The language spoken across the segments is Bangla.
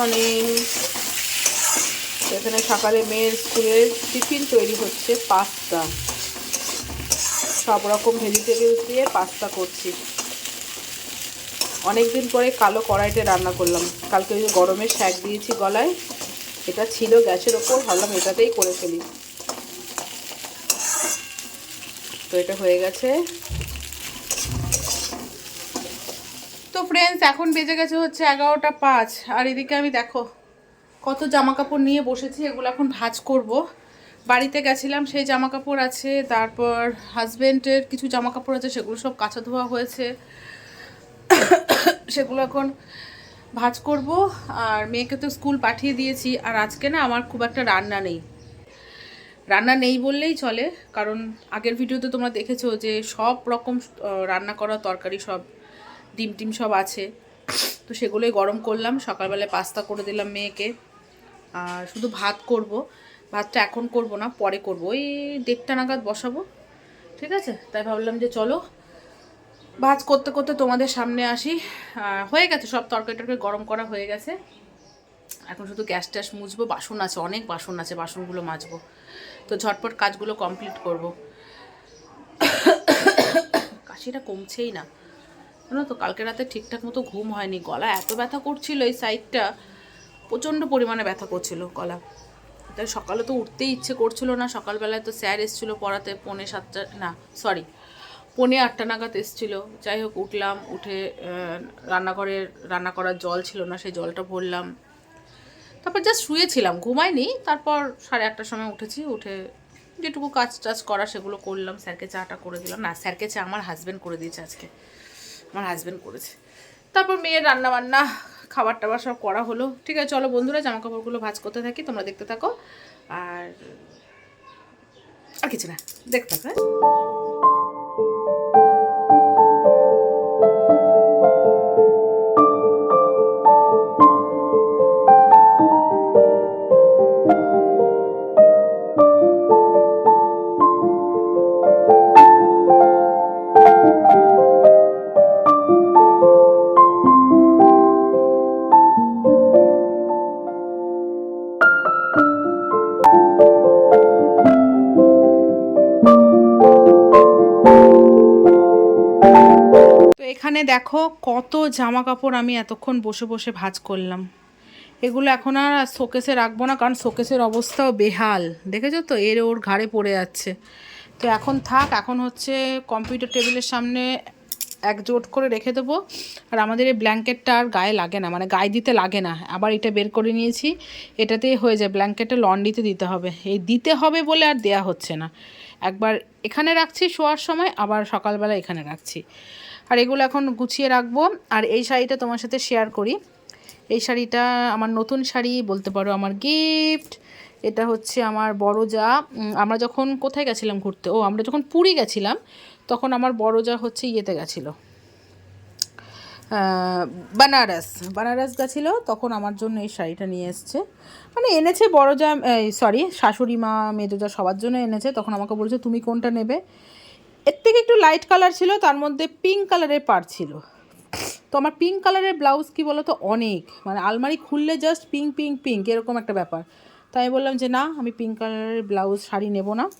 মর্নিং এখানে সকালে মেয়ের স্কুলের টিফিন তৈরি হচ্ছে, পাস্তা। সব রকম ভেজিটেবল দিয়ে পাস্তা করছি। অনেক দিন পরে কালো কড়াইতে রান্না করলাম। কালকে ওই যে গরমের শ্যাক দিয়েছি গলায়, এটা ছিল গ্যাসের ওপর, ভাবলাম এটাতেই করে ফেলি। তো এটা হয়ে গেছে। তো ফ্রেন্ডস এখন বেজে গেছে হচ্ছে এগারোটা পাঁচ। আর এদিকে আমি দেখো, কত জামা কাপড় নিয়ে বসেছি, এগুলো এখন ভাজ করব। বাড়িতে গেছিলাম, সেই জামা কাপড় আছে, তারপর হাজব্যান্ডের কিছু জামা কাপড় আছে, সেগুলো সব কাঁচা ধোয়া হয়েছে। সেগুলো এখন ভাজ করব। আর মেয়েকে তো স্কুল পাঠিয়ে দিয়েছি, আর আজকে না আমার খুব একটা রান্না নেই। রান্না নেই বললেই চলে, কারণ আগের ভিডিওতে তোমরা দেখেছ যে সব রকম রান্না করা, তরকারি সব। ডিম টিম সব আছে। তো সেগুলোই গরম করলাম, সকালবেলায় পাস্তা করে দিলাম মেয়েকে। আর শুধু ভাত করব, ভাতটা এখন করব না, পরে করব। ওই দেড়টা নাগাদ বসাবো, ঠিক আছে? তাই ভাবলাম যে চলো ভাজ করতে করতে তোমাদের সামনে আসি। হয়ে গেছে, সব তরকারি টরকারি গরম করা হয়ে গেছে। এখন শুধু গ্যাস ট্যাস মুছবো, বাসন আছে, অনেক বাসন আছে, বাসনগুলো মাজবো। তো ঝটপট কাজগুলো কমপ্লিট করব। কাশিটা কমছেই না। জানো তো, কালকে রাতে ঠিকঠাক মতো ঘুম হয়নি, গলা এত ব্যথা করছিল এই সাইডটা প্রচণ্ড পরিমাণে ব্যথা করছিল গলা। তাই সকালে তো উঠতেই ইচ্ছে করছিল না, সকালবেলায় তো স্যার এসেছিল পড়াতে, পৌনে সাতটা, না সরি পৌনে আটটা নাগাদ এসেছিল। যাই হোক, উঠলাম, উঠে রান্নাঘরের রান্না করার জল ছিল না, সেই জলটা ভরলাম। তারপর জাস্ট শুয়েছিলাম, ঘুমাইনি, তারপর সাড়ে আটটার সময় উঠেছি, উঠে যেটুকু কাজ টাজ করা সেগুলো করলাম, স্যারকে চাটা করে দিলাম। না, স্যারকে চা, আমার হাজব্যান্ড করে দিয়েছে আজকে। আমার হাজব্যান্ড করেছে। তারপর মেয়ের রান্না বান্না খাবার টাবার সব করা হলো। ঠিক আছে, চলো বন্ধুরা জামা কাপড়গুলো ভাজ করতে থাকি, তোমরা দেখতে থাকো। আর আর কিছু না, দেখতে থাকো হ্যাঁ? এখানে দেখো কত জামা কাপড় আমি এতক্ষণ বসে বসে ভাঁজ করলাম। এগুলো এখন আর শোকেসে রাখব না, কারণ শোকেসের অবস্থাও বেহাল। দেখেছ তো? এর ওর ঘাড়ে পড়ে যাচ্ছে। তো এখন থাক, এখন হচ্ছে কম্পিউটার টেবিলের সামনে একজোট করে রেখে দেবো। আর আমাদের এই ব্ল্যাঙ্কেটটা আর গায়ে লাগে না মানে গায়ে দিতে লাগে না। আবার এটা বের করে নিয়েছি, এটাতেই হয়ে যায়। ব্ল্যাঙ্কেটে লন্ড্রিতে দিতে হবে। এই দিতে হবে বলে আর দেয়া হচ্ছে না। একবার এখানে রাখছি শোয়ার সময়, আবার সকালবেলা এখানে রাখছি। আর এগুলো এখন গুছিয়ে রাখব। আর এই শাড়িটা তোমার সাথে শেয়ার করি। এই শাড়িটা আমার নতুন শাড়ি, বলতে পারো আমার গিফট এটা হচ্ছে আমার বড় যা আমরা যখন কোথায় গেছিলাম ঘুরতে? ও, আমরা যখন পুরী গেছিলাম, তখন আমার বড় যা হচ্ছে ইয়েতে গেছিল। বানারস। বানারস গেছিল, তখন আমার জন্য এই শাড়িটা নিয়ে এসছে। মানে এনেছে বড় যা সরি শাশুড়ি মা মেজো যা সবার জন্য এনেছে। তখন আমাকে বলছে, তুমি কোনটা নেবে? এর থেকে একটু লাইট কালার ছিল, তার মধ্যে পিঙ্ক কালারের পার ছিল। তো আমার পিঙ্ক কালারের ব্লাউজ কি বলো তো অনেক। মানে আলমারি খুললে জাস্ট পিঙ্ক পিঙ্ক পিঙ্ক এরকম একটা ব্যাপার। তাই বললাম যে, না, আমি পিঙ্ক কালারের ব্লাউজ শাড়ি নেব না।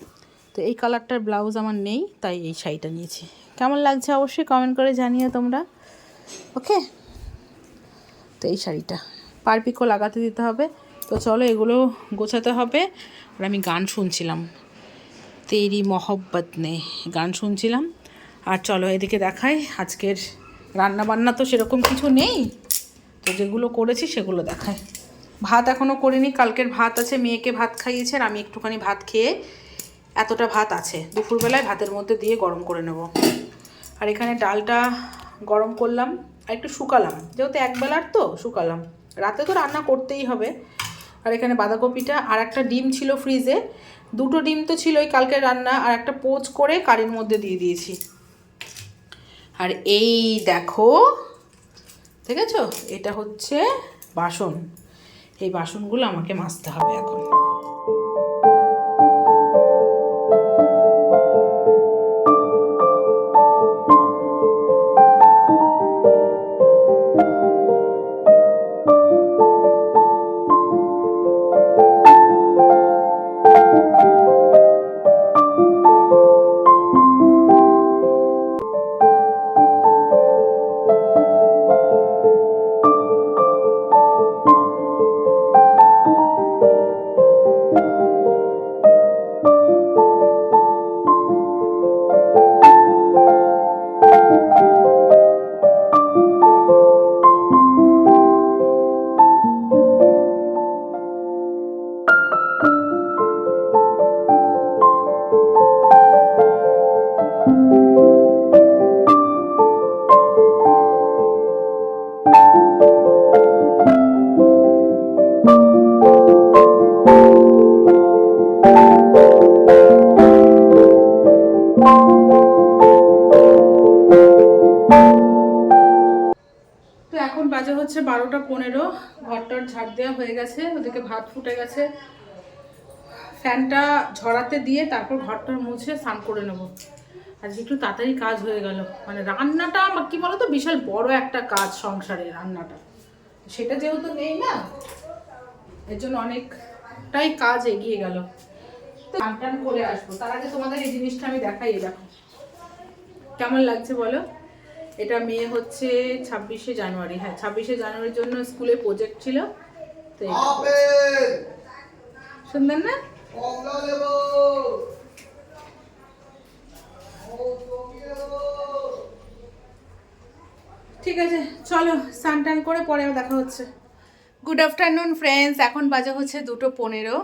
তো এই কালারটার ব্লাউজ আমার নেই, তাই এই শাড়িটা নিয়েছি। কেমন লাগছে অবশ্যই কমেন্ট করে জানিও তোমরা। ওকে তো এই শাড়িটা। পারপিকো লাগাতে দিতে হবে। তো চলো এগুলো গোছাতে হবে। আর আমি গান শুনছিলাম। তেরি মহব্বত নে। গান শুনছিলাম। আর চলো এদিকে দেখাই। আজকের রান্না বান্না তো সেরকম কিছু নেই। তো যেগুলো করেছি সেগুলো দেখাই। ভাত এখনও করিনি। কালকের ভাত আছে, মেয়েকে ভাত খাইয়েছে আর আমি একটুখানি ভাত খেয়ে এতটা ভাত আছে। দুপুরবেলায় ভাতের মধ্যে দিয়ে গরম করে নেব। আর এখানে ডালটা গরম করলাম আর একটু শুকালাম। যেহেতু একবেলার তো শুকালাম। রাতে তো রান্না করতেই হবে। আর এখানে বাঁধাকপিটা আর একটা ডিম ছিল ফ্রিজে। দুটো ডিম তো ছিলই কালকে রান্না, আর একটা পোচ করে কারির মধ্যে দিয়ে দিয়েছি। আর এই দেখো, ঠিক আছে? এটা হচ্ছে বাসন। এই বাসনগুলো আমাকে মাজতে হবে এখন। বারোটা পনেরো, ঘরটার ঝাড় দেওয়া হয়ে গেছে, ওদিকে ভাত ফুটে গেছে। ফ্যানটা ঝরাতে দিয়ে তারপর ঘরটার মুছে স্নান করে নেব। আজকে একটু তাড়াতাড়ি কাজ হয়ে গেল। মানে রান্নাটা আমার, কি বলতো, বিশাল বড় একটা কাজ সংসারে রান্নাটা। সেটা যেহেতু নেই না, এর জন্য অনেকটাই কাজ এগিয়ে গেল। টান করে আসব। তার আগে তোমাদের এই জিনিসটা আমি দেখাই দেখো। কেমন লাগছে বলো? এটা মেয়ে হচ্ছে ছাব্বিশে জানুয়ারি হ্যাঁ ছাব্বিশে জানুয়ারির জন্য স্কুলে প্রজেক্ট ছিল তো সুন্দর না? ঠিক আছে চলো স্নান টান করে পরে দেখা হচ্ছে। গুড আফটারনুন ফ্রেন্ডস এখন বাজে হচ্ছে দুটো পনেরো।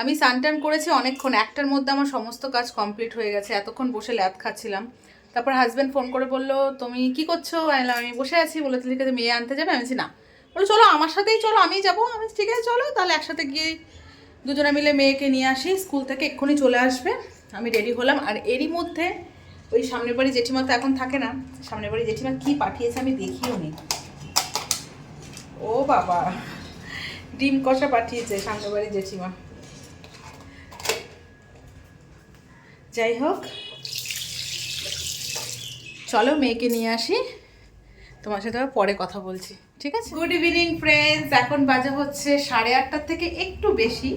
আমি স্নান টান করেছি অনেকক্ষণ একটার মধ্যে আমার সমস্ত কাজ কমপ্লিট হয়ে গেছে। এতক্ষণ বসে ল্যাদ খাচ্ছিলাম। তারপর হাজব্যান্ড ফোন করে বলল, তুমি কি করছ? আমি বসে আছি। বলে ঠিক আছে মেয়ে আনতে যাবে? আমি না। বলো চলো আমার সাথেই চলো আমি যাব। আমি ঠিক আছে, চলো। তাহলে একসাথে গিয়ে দুজনে মিলে মেয়েকে নিয়ে আসি, স্কুল থেকে এক্ষুনি চলে আসবে। আমি রেডি হলাম। আর এরই মধ্যে ওই সামনের বাড়ি জেঠিমা তো এখন থাকে না, সামনের বাড়ি জেঠিমা কি পাঠিয়েছে আমি দেখিও নি। ও বাবা, ডিম কষা পাঠিয়েছে সামনের বাড়ি জেঠিমা। যাই হোক চলো মেয়েকে নিয়ে আসি। তোমার সাথে পরে কথা বলছি, ঠিক আছে? গুড ইভিনিং ফ্রেন্ডস এখন বাজে হচ্ছে সাড়ে আটটার থেকে একটু বেশি।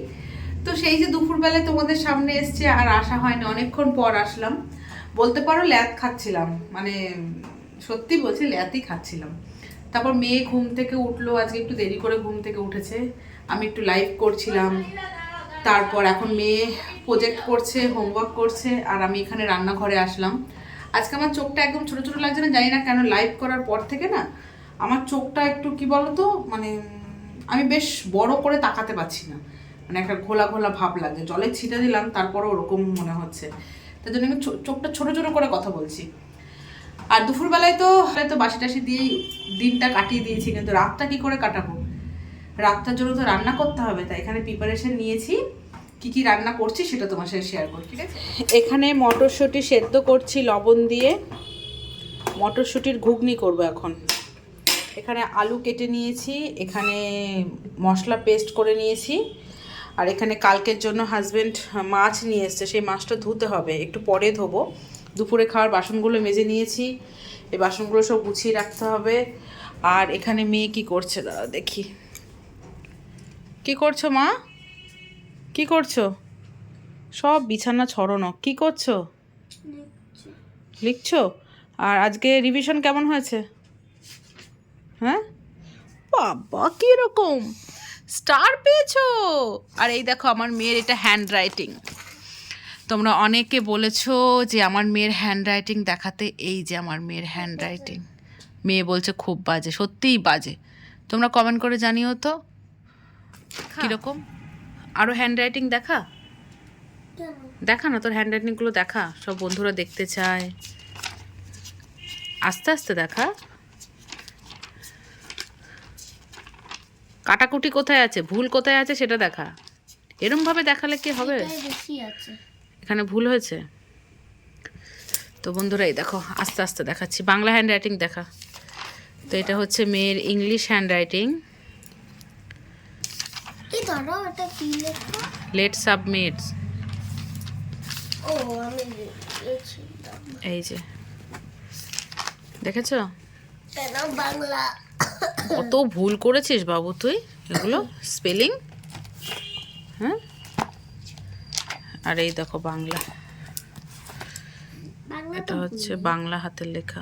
তো সেই যে দুপুরবেলায় তোমাদের সামনে এসছে, আর আসা হয়নি, অনেকক্ষণ পর আসলাম। বলতে পারো ল্যাদ খাচ্ছিলাম মানে সত্যি বলছি ল্যাদই খাচ্ছিলাম। তারপর মেয়ে ঘুম থেকে উঠল, আজকে একটু দেরি করে ঘুম থেকে উঠেছে। আমি একটু লাইভ করছিলাম। তারপর এখন মেয়ে প্রজেক্ট করছে হোমওয়ার্ক করছে, আর আমি এখানে রান্নাঘরে আসলাম। আজকে আমার চোখটা একদম ছোট ছোট লাগছে না, জানি না কেন লাইভ করার পর থেকে না, আমার চোখটা একটু কি বলতো মানে আমি বেশ বড় করে তাকাতে পারছি না। মানে একটা ঘোলা ঘোলা ভাব লাগে জলে ছিটে দিলাম, তারপরও ওরকম মনে হচ্ছে। তার জন্য আমি চোখটা ছোট ছোট করে কথা বলছি। আর দুপুরবেলায় তো তো বাসি টাসি দিয়েই দিনটা কাটিয়ে দিয়েছি, কিন্তু রাতটা কি করে কাটাবো? রাতটার জন্য তো রান্না করতে হবে, তাই এখানে প্রিপারেশন নিয়েছি। কি কি রান্না করছি সেটা তোমার সাথে শেয়ার করি ঠিক আছে? এখানে মটরশুঁটি সেদ্ধ করছি, লবণ দিয়ে। মটরশুঁটির ঘুগনি করব এখন। এখানে আলু কেটে নিয়েছি, এখানে মশলা পেস্ট করে নিয়েছি। আর এখানে কালকের জন্য হাজবেন্ড মাছ নিয়ে এসছে, সেই মাছটা ধুতে হবে। একটু পরে ধোবো। দুপুরে খাওয়ার বাসনগুলো মেজে নিয়েছি। এই বাসনগুলো সব গুছিয়ে রাখতে হবে। আর এখানে মেয়ে কি করছে দাদা দেখি। কি করছ মা? কি করছ? সব বিছানা ছড়ানো। কি করছ? লিখছো। আর আজকে রিভিশন কেমন হয়েছে? হ্যাঁ? বাবা কীরকম? স্টার পেয়েছ? আর এই দেখো আমার মেয়ের এটা হ্যান্ড রাইটিং তোমরা অনেকে বলেছ যে আমার মেয়ের হ্যান্ড রাইটিং দেখাতে এই যে আমার মেয়ের হ্যান্ড রাইটিং মেয়ে বলছে খুব বাজে সত্যিই বাজে। তোমরা কমেন্ট করে জানিও তো। কীরকম? আরও হ্যান্ড রাইটিং দেখা দেখা না তোর হ্যান্ড রাইটিংগুলো দেখা। সব বন্ধুরা দেখতে চায়। আস্তে আস্তে দেখা। কাটাকুটি কোথায় আছে? ভুল কোথায় আছে সেটা দেখা। এরম ভাবে দেখালে কি হবে? এখানে ভুল হয়েছে? তো বন্ধুরা এই দেখো আস্তে আস্তে দেখাচ্ছি। বাংলা হ্যান্ড রাইটিং দেখা। তো এটা হচ্ছে মেয়ের ইংলিশ হ্যান্ড ধরো এটা কি লেখা? লেট সাবমিট ও আমি এই যে। দেখেছ? কেন বাংলা? কত ভুল করেছিস বাবু তুই? এগুলো? স্পেলিং? হ্যাঁ আর এই দেখো বাংলা। এটা হচ্ছে বাংলা হাতের লেখা।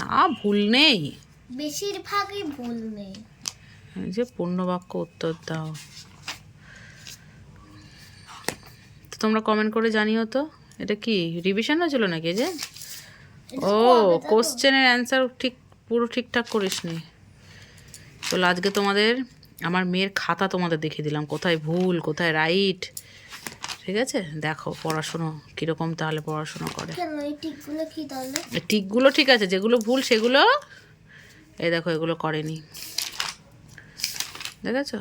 না ভুল নেই। বেশিরভাগই ভুল নেই। যে পূর্ণবাক্য উত্তর দাও। তো তোমরা কমেন্ট করে জানিও তো এটা কি রিভিশন হয়েছিল নাকি যে? ও কোশ্চেনের অ্যান্সার ঠিক পুরো ঠিকঠাক করিস নি চলো আজকে তোমাদের আমার মেয়ের খাতা তোমাদের দেখিয়ে দিলাম কোথায় ভুল কোথায় রাইট ঠিক আছে? দেখো পড়াশুনো কীরকম তাহলে পড়াশুনো করে। টিকগুলো ঠিক আছে যেগুলো ভুল সেগুলো এই দেখো এগুলো করেনি। দেখেছ?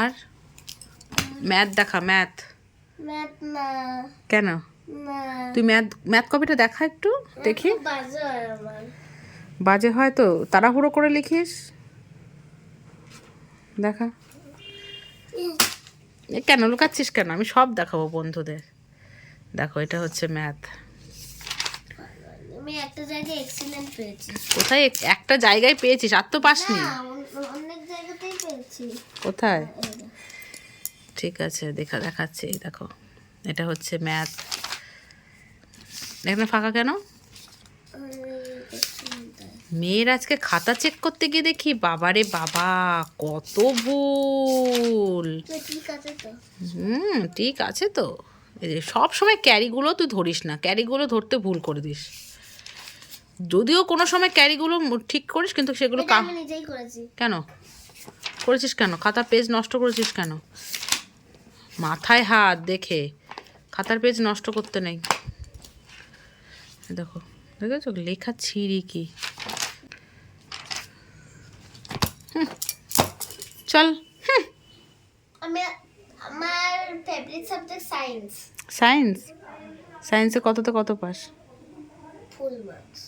আর? ম্যাথ দেখা ম্যাথ। কেন? তুই ম্যাথ ম্যাথ কপিটা দেখা একটু দেখি। বাজে হয় তো। তাড়াহুড়ো করে লিখিস। দেখা। এ কেন লুকাচ্ছিস কেন? আমি সব দেখাবো বন্ধুদের। দেখো এটা হচ্ছে ম্যাথ। আমি একটা জায়গায় এক্সিলেন্ট পেয়েছি। কোথায় একটা জায়গায় পেয়েছিস? আর তো পাসনি। না অনেক জায়গাতেই পেয়েছি। কোথায়? ঠিক আছে দেখা দেখাচ্ছি দেখো। এটা হচ্ছে ম্যাথ এখানে ফাঁকা কেন। মেয়ের আজকে খাতা চেক করতে গিয়ে দেখি বাবারে বাবা কত ভুল। তো ঠিক আছে তো। হুম ঠিক আছে তো। এই সব সময় ক্যারিগুলো তুই ধরিস না ক্যারিগুলো ধরতে ভুল করে দিস। যদিও কোনো সময় ক্যারিগুলো ঠিক করিস কিন্তু সেগুলো কেন? করেছিস কেন? খাতার পেজ নষ্ট করেছিস কেন? মাথায় হাত দেখে খাতার পেজ নষ্ট করতে নেই। দেখো দেখেছ? লেখা ছিঁড়ি কি? চল। আমার ফেভারিট সাবজেক্ট সায়েন্স সায়েন্স সায়েন্সে কততে কত পাস? ফুল মার্কস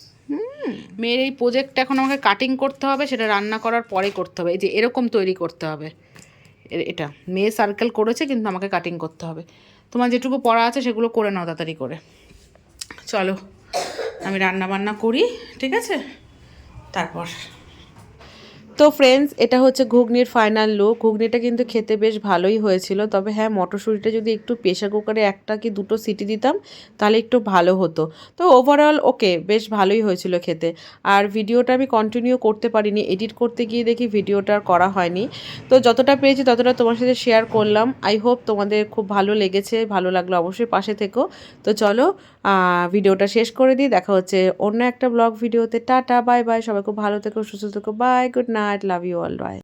মেয়ের এই প্রজেক্টটা এখন আমাকে কাটিং করতে হবে, সেটা রান্না করার পরে করতে হবে। এই যে এরকম তৈরি করতে হবে। এটা। মেয়ে সার্কেল করেছে, কিন্তু আমাকে কাটিং করতে হবে। তোমার যেটুকু পড়া আছে, সেগুলো করে নাও তাড়াতাড়ি করে। চলো, আমি রান্না বান্না করি, ঠিক আছে? তারপর তো ফ্রেন্ডস এটা হচ্ছে ঘুগনির ফাইনাল লুক ঘুগনিটা কিন্তু খেতে বেশ ভালোই হয়েছিল। তবে হ্যাঁ মটরশুঁটিটা যদি একটু প্রেশার কুকারে একটা কি দুটো সিটি দিতাম, তাহলে একটু ভালো হতো। তো ওভারঅল ওকে বেশ ভালোই হয়েছিল খেতে। আর ভিডিওটা আমি কন্টিনিউ করতে পারিনি। এডিট করতে গিয়ে দেখি ভিডিওটা করা হয়নি। তো যতটা পেয়েছি ততটা তোমার সাথে শেয়ার করলাম। আই হোপ তোমাদের খুব ভালো লেগেছে। ভালো লাগল অবশ্যই পাশে থেকো। তো চলো ভিডিওটা শেষ করে দিই। দেখা হচ্ছে অন্য একটা ব্লগ ভিডিওতে টাটা বাই বাই সবাই খুব ভালো থেকো, সুস্থ থেকো। Bye good night Bye. Love you all. Bye.